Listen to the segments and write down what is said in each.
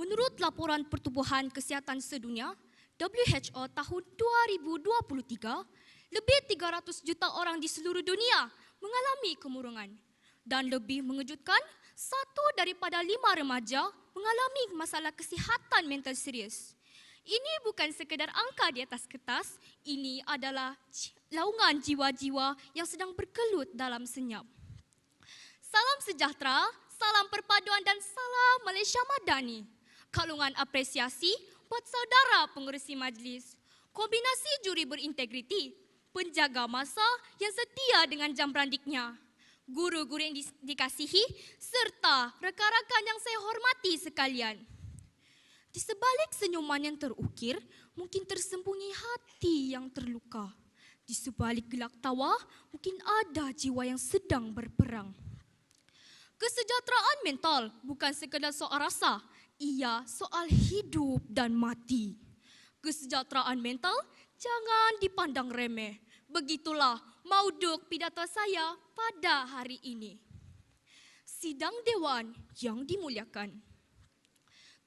Menurut laporan Pertubuhan Kesihatan Sedunia, WHO tahun 2023, lebih 300 juta orang di seluruh dunia mengalami kemurungan. Dan lebih mengejutkan, satu daripada lima remaja mengalami masalah kesihatan mental serius. Ini bukan sekadar angka di atas kertas, ini adalah laungan jiwa-jiwa yang sedang berkelut dalam senyap. Salam sejahtera, salam perpaduan dan salam Malaysia Madani. Kalungan apresiasi buat saudara pengerusi majlis. Kombinasi juri berintegriti, penjaga masa yang setia dengan jam berandiknya. Guru-guru yang dikasihi serta rekan-rekan yang saya hormati sekalian. Di sebalik senyuman yang terukir, mungkin tersembunyi hati yang terluka. Di sebalik gelak tawa, mungkin ada jiwa yang sedang berperang. Kesejahteraan mental bukan sekadar soal rasa, ia soal hidup dan mati. Kesejahteraan mental jangan dipandang remeh. Begitulah mauduk pidato saya pada hari ini. Sidang Dewan yang dimuliakan.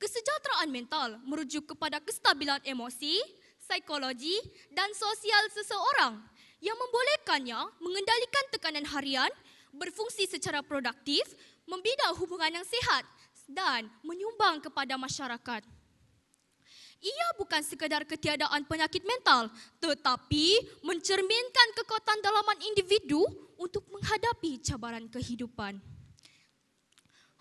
Kesejahteraan mental merujuk kepada kestabilan emosi, psikologi dan sosial seseorang yang membolehkannya mengendalikan tekanan harian, berfungsi secara produktif, membina hubungan yang sihat dan menyumbang kepada masyarakat. Ia bukan sekadar ketiadaan penyakit mental, tetapi mencerminkan kekuatan dalaman individu untuk menghadapi cabaran kehidupan.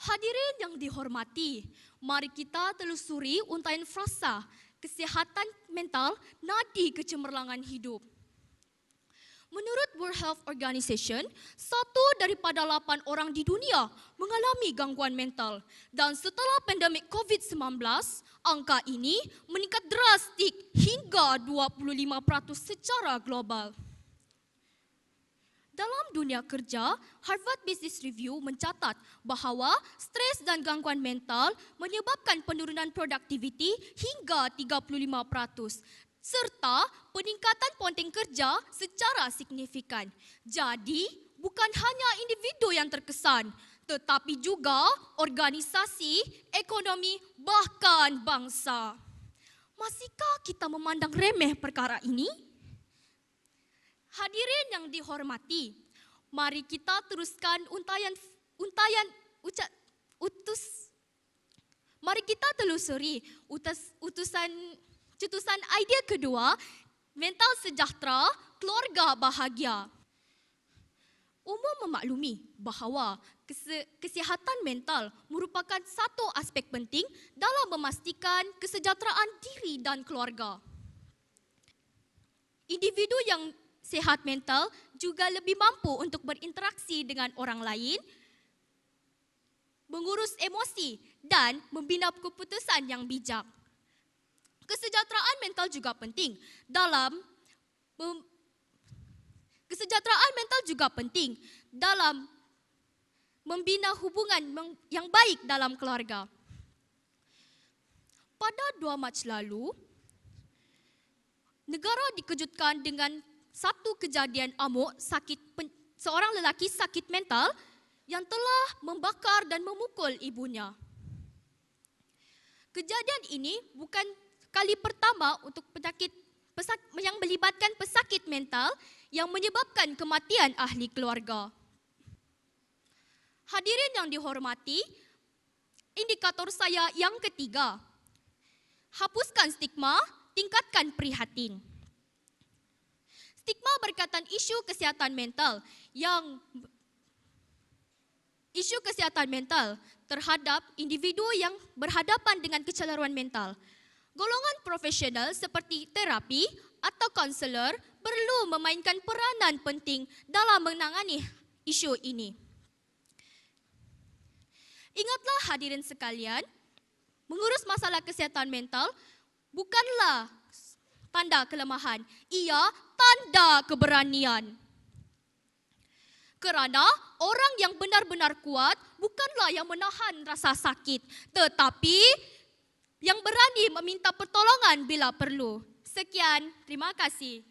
Hadirin yang dihormati, mari kita telusuri untaian frasa kesihatan mental nadi kecemerlangan hidup. Menurut World Health Organization, satu daripada lapan orang di dunia mengalami gangguan mental. Dan setelah pandemik COVID-19, angka ini meningkat drastik hingga 25% secara global. Dalam dunia kerja, Harvard Business Review mencatat bahawa stres dan gangguan mental menyebabkan penurunan produktiviti hingga 35% serta peningkatan ponteng kerja secara signifikan. Jadi, bukan hanya individu yang terkesan, tetapi juga organisasi, ekonomi, bahkan bangsa. Masihkah kita memandang remeh perkara ini? Hadirin yang dihormati, mari kita teruskan untayan untayan ucap utus Mari kita telusuri utus, utusan cetusan idea kedua, mental sejahtera, keluarga bahagia. Umum memaklumi bahawa kesihatan mental merupakan satu aspek penting dalam memastikan kesejahteraan diri dan keluarga. Individu yang sehat mental juga lebih mampu untuk berinteraksi dengan orang lain, mengurus emosi dan membina keputusan yang bijak. Kesejahteraan mental juga penting dalam kesejahteraan mental juga penting dalam membina hubungan yang baik dalam keluarga. Pada 2 Mac lalu, negara dikejutkan dengan satu kejadian amuk sakit seorang lelaki sakit mental yang telah membakar dan memukul ibunya. Kejadian ini bukan kali pertama untuk penyakit pesak- yang melibatkan pesakit mental yang menyebabkan kematian ahli keluarga. Hadirin yang dihormati, indikator saya yang ketiga. Hapuskan stigma, tingkatkan prihatin. Stigma berkaitan isu kesihatan mental yang isu kesihatan mental terhadap individu yang berhadapan dengan kecelaruan mental. Golongan profesional seperti terapi atau konselor perlu memainkan peranan penting dalam menangani isu ini. Ingatlah hadirin sekalian, mengurus masalah kesihatan mental bukanlah tanda kelemahan, ia tanda keberanian. Kerana orang yang benar-benar kuat bukanlah yang menahan rasa sakit, tetapi meminta pertolongan bila perlu. Sekian, terima kasih.